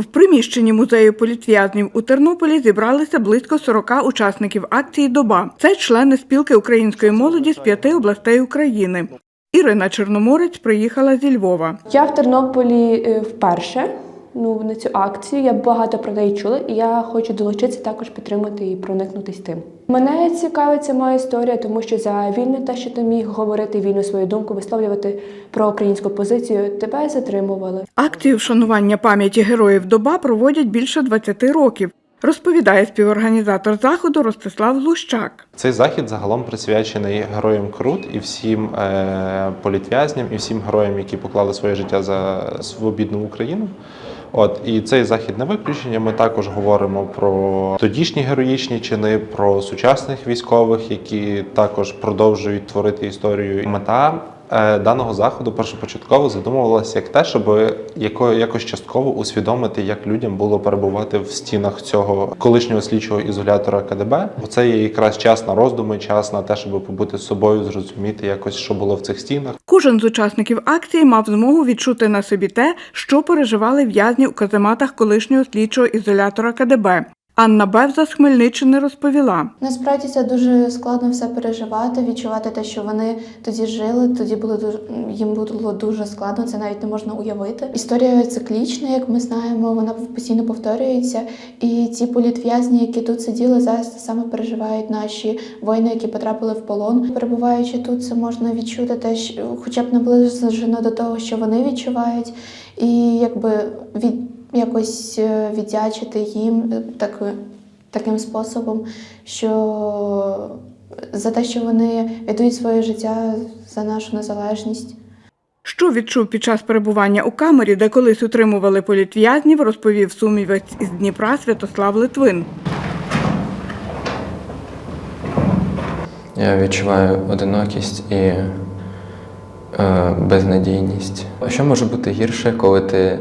В приміщенні музею політв'язнів у Тернополі зібралися близько 40 учасників акції Доба. Це члени спілки української молоді з п'яти областей України. Ірина Чорноморець приїхала зі Львова. Я в Тернополі е, вперше. Ну, на цю акцію я багато про неї чула, і я хочу долучитися також підтримати і проникнутись тим. Мене цікавить ця моя історія, тому що за вільне те, що ти міг говорити вільну свою думку, висловлювати про українську позицію, тебе затримували. Акцію вшанування пам'яті героїв Доба проводять більше 20 років, розповідає співорганізатор заходу Ростислав Лущак. Цей захід загалом присвячений героям Крут і всім е, політв'язням, і всім героям, які поклали своє життя за свобідну Україну. От і цей захід не виключення. Ми також говоримо про тодішні героїчні чини, про сучасних військових, які також продовжують творити історію. Мета даного заходу першопочатково задумувалася як те, щоб яко, якось частково усвідомити, як людям було перебувати в стінах цього колишнього слідчого ізолятора КДБ. Бо це є якраз час на роздуми, час на те, щоб побути з собою, зрозуміти якось, що було в цих стінах. Кожен з учасників акції мав змогу відчути на собі те, що переживали в'язні у казематах колишнього слідчого ізолятора КДБ. Анна Бевза з Хмельниччини розповіла. Насправді це дуже складно все переживати, відчувати те, що вони тоді жили, тоді було дуже їм було дуже складно, це навіть не можна уявити. Історія циклічна, як ми знаємо, вона постійно повторюється. І ці політв'язні, які тут сиділи, зараз саме переживають наші воїни, які потрапили в полон. Перебуваючи тут, це можна відчути те, що хоча б наближено до того, що вони відчувають, і якби від якось е, віддячити їм е, так, таким способом, що за те, що вони віддають своє життя за нашу незалежність. Що відчув під час перебування у камері, де колись утримували політв'язнів, розповів сумівець із Дніпра Святослав Литвин. Я відчуваю одинокість і е, безнадійність. А що може бути гірше, коли ти е,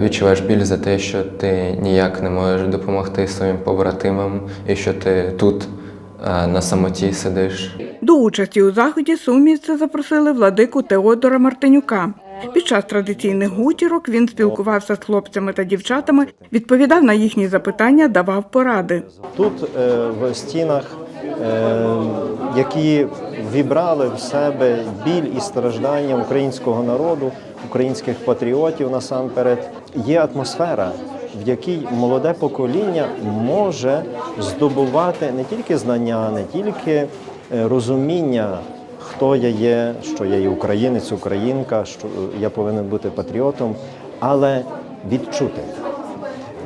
відчуваєш біль за те, що ти ніяк не можеш допомогти своїм побратимам, і що ти тут е, на самоті сидиш? До участі у заході сумівця запросили владику Теодора Мартинюка. Під час традиційних гутірок він спілкувався з хлопцями та дівчатами, відповідав на їхні запитання, давав поради. Тут е, в стінах, е, які вібрали в себе біль і страждання українського народу, українських патріотів насамперед, є атмосфера, в якій молоде покоління може здобувати не тільки знання, не тільки е, розуміння. Хто я є, що я є українець, українка, що я повинен бути патріотом, але відчути.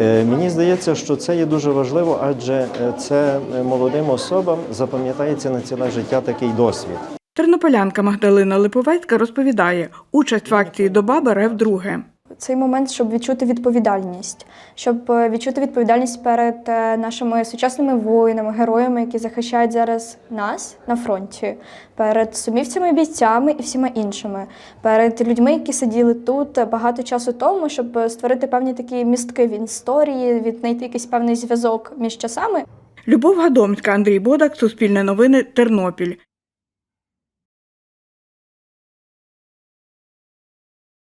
Е, Мені здається, що це є дуже важливо, адже е, це е, молодим особам запам'ятається на ціле життя такий досвід. Тернополянка Магдалина Липовецька розповідає, участь в акції доба бере вдруге. Цей момент, щоб відчути відповідальність, щоб е, відчути відповідальність перед е, нашими сучасними воїнами, героями, які захищають зараз нас на фронті, перед сумівцями, бійцями і всіма іншими, перед людьми, які сиділи тут багато часу тому, щоб створити певні такі містки в історії, віднайти якийсь певний зв'язок між часами. Любов Гадомська, Андрій Бодак, Суспільне новини, Тернопіль.